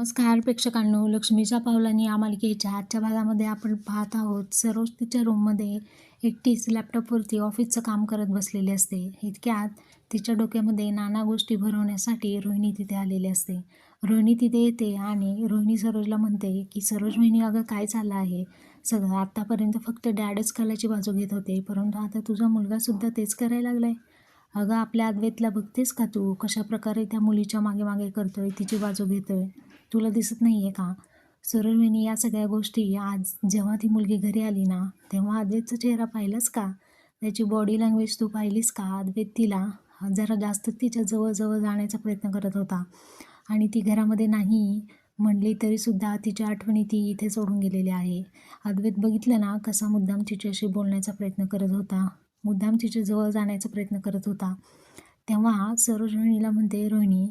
नमस्कार प्रेक्षकांनो लक्ष्मीच्या पावलांनी या मालिकेच्या आजच्या भागामध्ये आपण पाहत आहोत सरोज तिच्या रूममध्ये एकटीच लॅपटॉपवरती ऑफिसचं काम करत बसलेली असते. इतक्यात तिच्या डोक्यामध्ये नाना गोष्टी भरवण्यासाठी रोहिणी तिथे आलेली असते. रोहिणी तिथे येते आणि रोहिणी सरोजला म्हणते की सरोज वहिनी अगं काय चाललं आहे? सगळं आत्तापर्यंत फक्त डॅडच कलाची बाजू घेत होते परंतु आता तुझा मुलगासुद्धा तेच करायला लागलाय. अगं आपल्या अद्वैतला बघतेस का तू? कशा प्रकारे त्या मुलीच्या मागे मागे करतोय तिची बाजू घेतोय? तुला दिसत नाही आहे का सरोजमिनी या सगळ्या गोष्टी आज जेव्हा ती मुलगी घरी आली ना तेव्हा अद्वैतचा चेहरा पाहिलास का? त्याची बॉडी लँग्वेज तू पाहिलीस का? अद्वैत तिला जरा जास्त तिच्या जवळजवळ जाण्याचा प्रयत्न करत होता. आणि ती घरामध्ये नाही म्हणली तरीसुद्धा तिच्या आठवणी ती इथे सोडून गेलेली आहे. अद्वैत बघितलं ना कसा मुद्दाम तिच्याशी बोलण्याचा प्रयत्न करत होता. मुद्दाम तिच्या जवळ जाण्याचा प्रयत्न करत होता. तेव्हा सरोज रोहिणीला म्हणते रोहिणी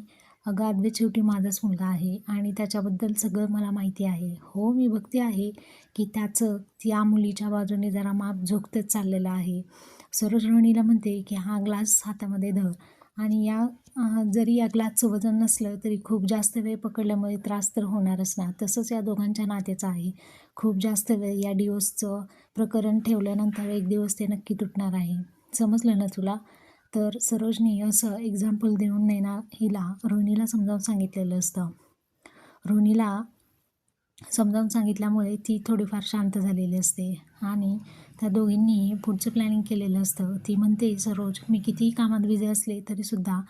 अगं अगदी शेवटी माझाच मुलगा आहे आणि त्याच्याबद्दल सगळं मला माहिती आहे. हो मी बघते आहे की त्याचं त्या मुलीच्या बाजूने जरा माप झोकतच चाललेलं आहे. सरोज म्हणते की हा ग्लास हातामध्ये धर. आणि या जरी या ग्लासचं वजन नसलं तरी खूप जास्त वेळ पकडल्यामुळे त्रास तर होणारच ना. तसंच या दोघांच्या नात्याचं आहे. खूप जास्त वेळ या डिवोर्सचं प्रकरण ठेवल्यानंतर एक दिवस ते नक्की तुटणार आहे. समजलं ना तुला? तर सरोजनी असं एक्झाम्पल देऊन नैना हिला रोहिणीला समजावून सांगितलेलं असतं. रोहिणीला समजावून सांगितल्यामुळे ती थोडीफार शांत झालेली असते आणि त्या दोघींनी पुढचं प्लॅनिंग केलेलं असतं. ती म्हणते सरोज मी कितीही कामात बिझी असले तरीसुद्धा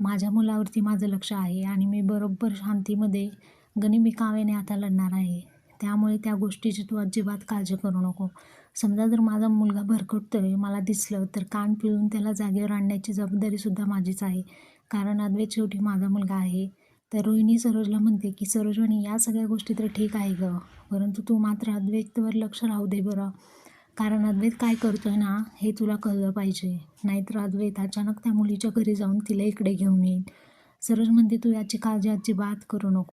माझ्या मुलावरती माझं लक्ष आहे आणि मी बरोबर शांतीमध्ये गनिमी कावेने आता लढणार आहे. त्यामुळे त्या गोष्टीची तू अजिबात काळजी करू नको. समजा जर माझा मुलगा भरकटतोय मला दिसलं तर कान पिळून त्याला जागेवर आणण्याची जबाबदारीसुद्धा माझीच आहे. कारण अद्वैत शेवटी माझा मुलगा आहे. तर रोहिणी सरोजला म्हणते की सरोजवणी या सगळ्या गोष्टी तर ठीक आहे गं. परंतु तू मात्र अद्वैतवर लक्ष राहू दे बरं. कारण अद्वैत काय करतोय ना हे तुला कळलं पाहिजे. नाहीतर अद्वैत अचानक त्या मुलीच्या घरी जाऊन तिला इकडे घेऊन येईल. सरोज म्हणते तू याची काळजी अजिबात करू नको.